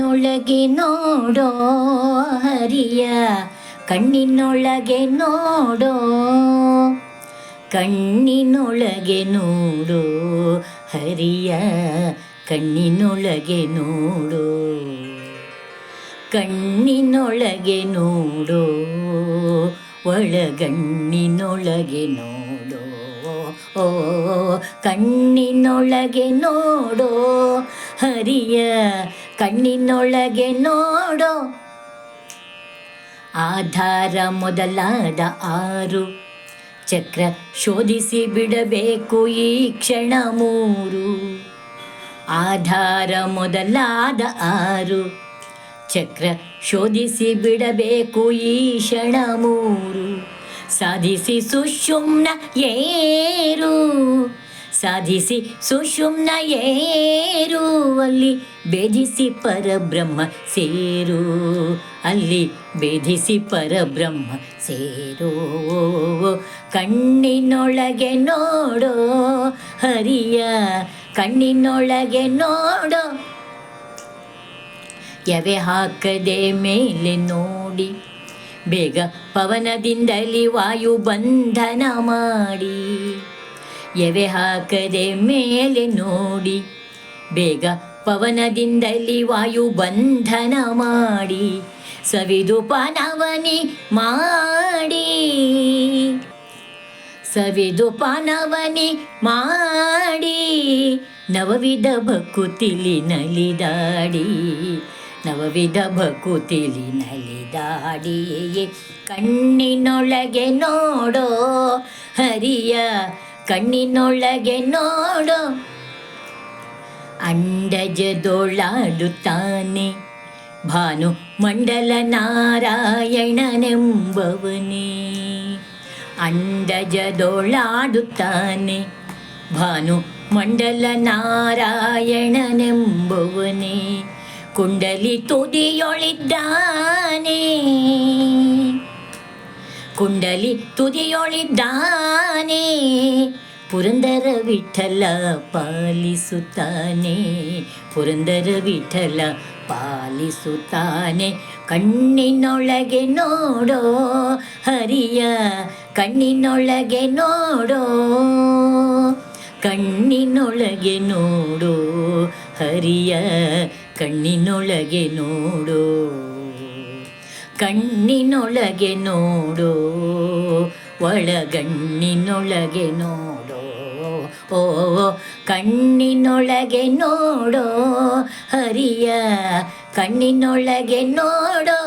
ಕಣ್ಣಿನೊಳಗೆ ನೋಡೋ ಹರಿಯ, ಕಣ್ಣಿನೊಳಗೆ ನೋಡೋ ಕಣ್ಣಿನೊಳಗೆ ನೋಡೋ ಹರಿಯ, ಕಣ್ಣಿನೊಳಗೆ ನೋಡೋ ಕಣ್ಣಿನೊಳಗೆ ನೋಡೋ, ಒಳಗಣ್ಣಿನೊಳಗೆ ನೋಡೋ, ಓ, ಕಣ್ಣಿನೊಳಗೆ ನೋಡೋ ಹರಿಯ ಕಣ್ಣಿನೊಳಗೆ ನೋಡೋ. ಆಧಾರ ಮೊದಲಾದ ಆರು. ಚಕ್ರ ಶೋಧಿಸಿ ಬಿಡಬೇಕು ಈ ಕ್ಷಣ ಮೂರು. ಆಧಾರ ಮೊದಲಾದ ಆರು. ಚಕ್ರ ಶೋಧಿಸಿ ಬಿಡಬೇಕು ಈ ಕ್ಷಣ ಮೂರು. ಸಾಧಿಸಿ ಸುಷುಮ್ನ ಏರು. ಸಾಧಿಸಿ ಸುಷುಮ್ನ ಏರು. ಅಲ್ಲಿ ಬೇಧಿಸಿ ಪರಬ್ರಹ್ಮ ಸೇರು. ಅಲ್ಲಿ ಬೇಧಿಸಿ ಪರಬ್ರಹ್ಮ ಸೇರು. ಕಣ್ಣಿನೊಳಗೆ ನೋಡೋ ಹರಿಯ, ಕಣ್ಣಿನೊಳಗೆ ನೋಡೋ. ಎವೆ ಹಾಕದೆ ಮೇಲೆ ನೋಡಿ, ಬೇಗ ಪವನದಿಂದಲಿ ವಾಯು ಬಂಧನ ಮಾಡಿ. ಎವೆ ಹಾಕದೆ ಮೇಲೆ ನೋಡಿ, ಬೇಗ ಪವನದಿಂದಲಿ ವಾಯು ಬಂಧನ ಮಾಡಿ, ಸವಿದು ಪಾನವನಿ ಮಾಡಿ. ಸವಿದು ಪಾನವನಿ ಮಾಡಿ, ನವವಿಧ ಭಕುತಿಲಿ ನಲಿದಾಡಿ, ನವವಿಧ ಭಕುತಿಲಿ ನಲಿದಾಡಿ. ಕಣ್ಣಿನೊಳಗೆ ನೋಡೋ ಹರಿಯ, ಕಣ್ಣಿನೊಳಗೆ ನೋಡೋ ಅಂಡಜದೊಳಾಡುತ್ತಾನೆ ಭಾನು ಮಂಡಲ ನಾರಾಯಣನೆಂಬವನೇ ಅಂಡಜದೊಳಾಡುತ್ತಾನೆ ಭಾನು ಮಂಡಲ ನಾರಾಯಣನೆಂಬವನೇ ಕುಂಡಲಿ ತುದಿಯೊಳಿದ್ದಾನೆ ಕುಂಡಲಿ ತುದಿಯೊಳಿದ್ದಾನೆ ಪುರಂದರ ವಿಠಲ ಪಾಲಿಸುತ್ತಾನೆ, ಪುರಂದರ ವಿಠಲ ಪಾಲಿಸುತ್ತಾನೆ. ಕಣ್ಣಿನೊಳಗೆ ನೋಡೋ ಹರಿಯ, ಕಣ್ಣಿನೊಳಗೆ ನೋಡೋ ಕಣ್ಣಿನೊಳಗೆ ನೋಡೋ ಹರಿಯ, ಕಣ್ಣಿನೊಳಗೆ ನೋಡೋ ಕಣ್ಣಿನೊಳಗೆ ನೋಡೋ ಒಳಗಣ್ಣಿನೊಳಗೆ ನೋಡೋ ಓ ಕಣ್ಣಿನೊಳಗೆ ನೋಡೋ ಹರಿಯ ಕಣ್ಣಿನೊಳಗೆ ನೋಡೋ